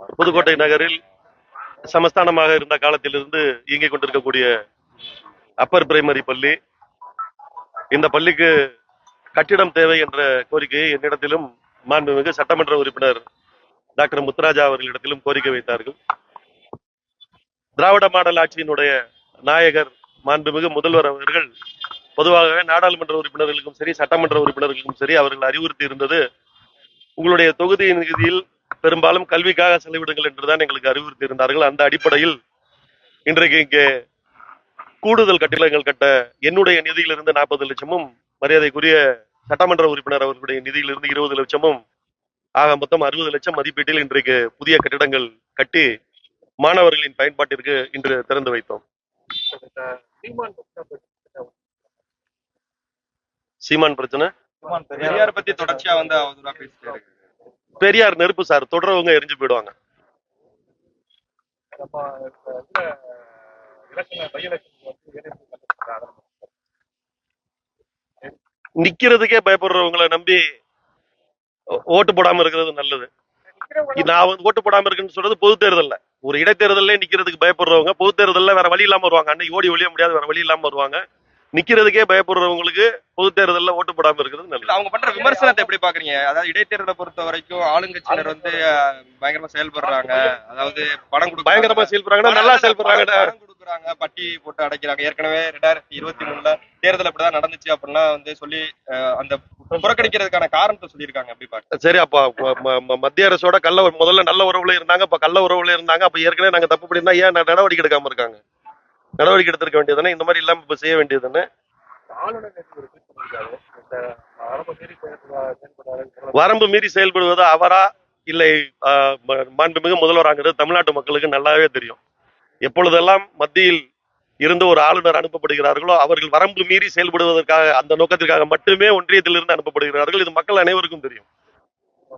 புதுக்கோட்டை நகரில் சமஸ்தானமாக இருந்த காலத்திலிருந்து இயங்கிக் கொண்டிருக்கக்கூடிய அப்பர் பிரைமரி பள்ளி. இந்த பள்ளிக்கு கட்டிடம் தேவை என்ற கோரிக்கையை என்னிடத்திலும் மாண்புமிகு சட்டமன்ற உறுப்பினர் டாக்டர் முத்துராஜா அவர்களிடத்திலும் கோரிக்கை வைத்தார்கள். திராவிட மாடல் ஆட்சியினுடைய நாயகர் மாண்புமிகு முதல்வர் அவர்கள் பொதுவாகவே நாடாளுமன்ற உறுப்பினர்களுக்கும் சரி சட்டமன்ற உறுப்பினர்களுக்கும் சரி அவர்கள் அறிவுறுத்தி இருந்தது உங்களுடைய தொகுதி நிதியில் பெரும்பாலும் கல்விக்காக செலவிடுங்கள் என்றுதான் எங்களுக்கு அறிவுறுத்தி இருந்தார்கள் அந்த அடிப்படையில் இன்றைக்கு இங்கே கூடுதல் கட்டிடங்கள் கட்ட என்னுடைய நிதியிலிருந்து நாற்பது லட்சமும் மரியாதைக்குரிய சட்டமன்ற உறுப்பினர் அவர்களுடைய நிதியிலிருந்து இருபது லட்சமும் ஆக மொத்தம் அறுபது லட்சம் மதிப்பீட்டில் இன்றைக்கு புதிய கட்டிடங்கள் கட்டி மாணவர்களின் பயன்பாட்டிற்கு இன்று திறந்து வைத்தோம். சீமான் பிரச்சனை. பெரியார் பத்தி தொடர்ச்சியா வந்து அவதூறா பேசிட்டு இருக்கு. பெரியார் நெருப்பு சார் தொடரவங்க எரிஞ்சு போயிடுவாங்க. நிக்கிறதுக்கே பயப்படுறவங்கள நம்பி ஓட்டு போடாம இருக்கிறது நல்லது. நான் வந்து ஓட்டு போடாம இருக்குன்னு சொல்றது பொது தேர்தல்ல. ஒரு இடைத்தேர்தல்ல நிக்கிறதுக்கு பயப்படுறவங்க பொது தேர்தல்ல வேற வழி இல்லாம வருவாங்க. அன்னைக்கு ஓடி ஒழிய முடியாது வேற வழி இல்லாம வருவாங்க. நிக்கிறதுக்கே பயப்படுறவங்களுக்கு பொது தேர்தல்ல ஓட்டு போடாம இருக்கிறது நல்லது. அவங்க பண்ற விமர்சனத்தை எப்படி பாக்குறீங்க? அதாவது இடைத்தேர்தலை பொறுத்த வரைக்கும் ஆளுங்கட்சியினர் வந்து பயங்கரமா செயல்படுறாங்க. அதாவது பணம் கொடுக்குறாங்க. பயங்கரமா செயல்படுறாங்கன்னா நல்லா செயல்படுறாங்க. கொடுக்குறாங்க. பட்டி போட்டு அடைக்கிறாங்க. ஏற்கனவே ரெண்டாயிரத்தி இருபத்தி மூணுல தேர்தல் அப்படிதான் நடந்துச்சு அப்படின்னா வந்து சொல்லி அந்த புறக்கணிக்கிறதுக்கான காரணத்தை சொல்லியிருக்காங்க. எப்படி பாக்க சரி அப்ப ம- ம- ம- மத்திய அரசோட கள்ள முதல்ல நல்ல உறவுல இருந்தாங்க. இப்ப கள்ள உறவுல இருந்தாங்க. அப்ப ஏற்கனவே நாங்க தப்பு பண்ணியிருந்தா ஏன் நடவடிக்கை எடுக்காம இருக்காங்க? நடவடிக்கை எடுத்திருக்க வேண்டியதுதானே? இந்த மாதிரி இல்லாம இப்ப செய்ய வேண்டியதுதானே? வரம்பு மீறி செயல்படுவது அவரா? இல்லை ஆஹ், மாண்புமிகு முதல்வராங்கிறது தமிழ்நாட்டு மக்களுக்கு நல்லாவே தெரியும். எப்பொழுதெல்லாம் மத்தியில் இருந்து ஒரு ஆளுநர் அனுப்பப்படுகிறார்களோ அவர்கள் வரம்பு மீறி செயல்படுவதற்காக அந்த நோக்கத்திற்காக மட்டுமே ஒன்றியத்திலிருந்து அனுப்பப்படுகிறார்கள். இது மக்கள் அனைவருக்கும் தெரியும்.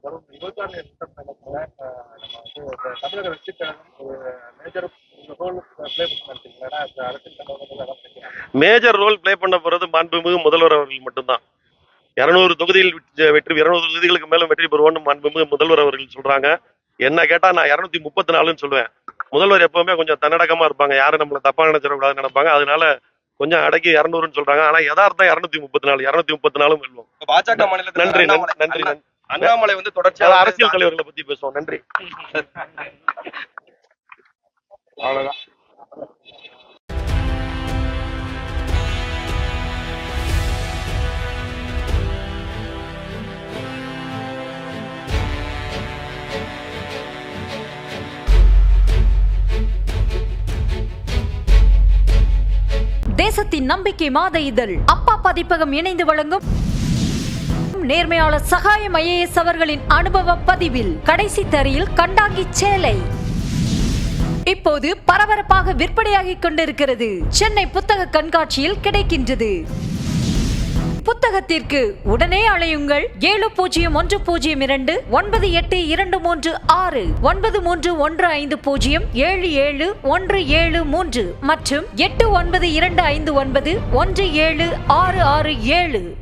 வரும். இருபத்தாறு எலெக்ஷன் நம்ம வந்து தமிழக வெற்றி கழகம் ஒரு மேஜர் ரோல் ப்ளே பண்ணிருக்கீங்களா அந்த அரசியல் தலைவர்கள் மேஜர் ரோல் ப்ளே பண்ண போறது மாண்புமிகு முதல்வர் அவர்கள் மட்டும்தான். இருநூறு தொகுதியில் வெற்றி- வெற்றி இருநூறு தொகுதிகளுக்கு மேலும் வெற்றி பெறுவோம்னு மாண்புமிகு முதல்வர் அவர்கள் சொல்றாங்க. என்ன கேட்டா நான் இருநூத்தி முப்பத்தி நாலுன்னு சொல்லுவேன். முதல்வர் எப்பவுமே கொஞ்சம் தன்னடக்கமா இருப்பாங்க. யாரும் நம்மள தப்பா நினைச்சிடக்கூடாதுன்னு நினைப்பாங்க. அதனால கொஞ்சம் அடக்கி இருநூறுன்னு சொல்றாங்க. ஆனா யதார்த்தம் இருநூத்தி முப்பத்தி நாலு இருநூத்தி முப்பத்தி நாலும் வெல்வோம் பாஜக மாநிலத்துல நன்றி நன்றி அண்ணாமலை- வந்து தொடர்ச்சியா அதாவது வந்து அரசியல் தலைவர்களை பத்தி பேசுவோம். நன்றி. அவ்வளவுதான். தேசத்தின் நம்பிக்கை மாத இதழ். அப்பா பதிப்பகம் இணைந்து வழங்கும் நேர்மையாளர் சகாயம் ஐஏஎஸ் அவர்களின் அனுபவ பதிவில் கடைசி தரையில் கண்டாங்கி சேலை. இப்போது பரபரப்பாக விற்பனையாகிக் கொண்டிருக்கிறது. சென்னை புத்தக கண்காட்சியில் கிடைக்கின்றது. புத்தகத்திற்கு உடனே அழையுங்கள் ஏழு பூஜ்ஜியம் ஒன்று பூஜ்ஜியம் இரண்டு ஒன்பது எட்டு இரண்டு மூன்று ஆறு ஒன்பது மூன்று ஒன்று ஐந்து பூஜ்ஜியம் ஏழு ஏழு ஒன்று ஏழு மூன்று மற்றும் எட்டு ஒன்பது இரண்டு ஐந்து ஒன்பது ஒன்று ஏழு ஆறு ஆறு ஏழு.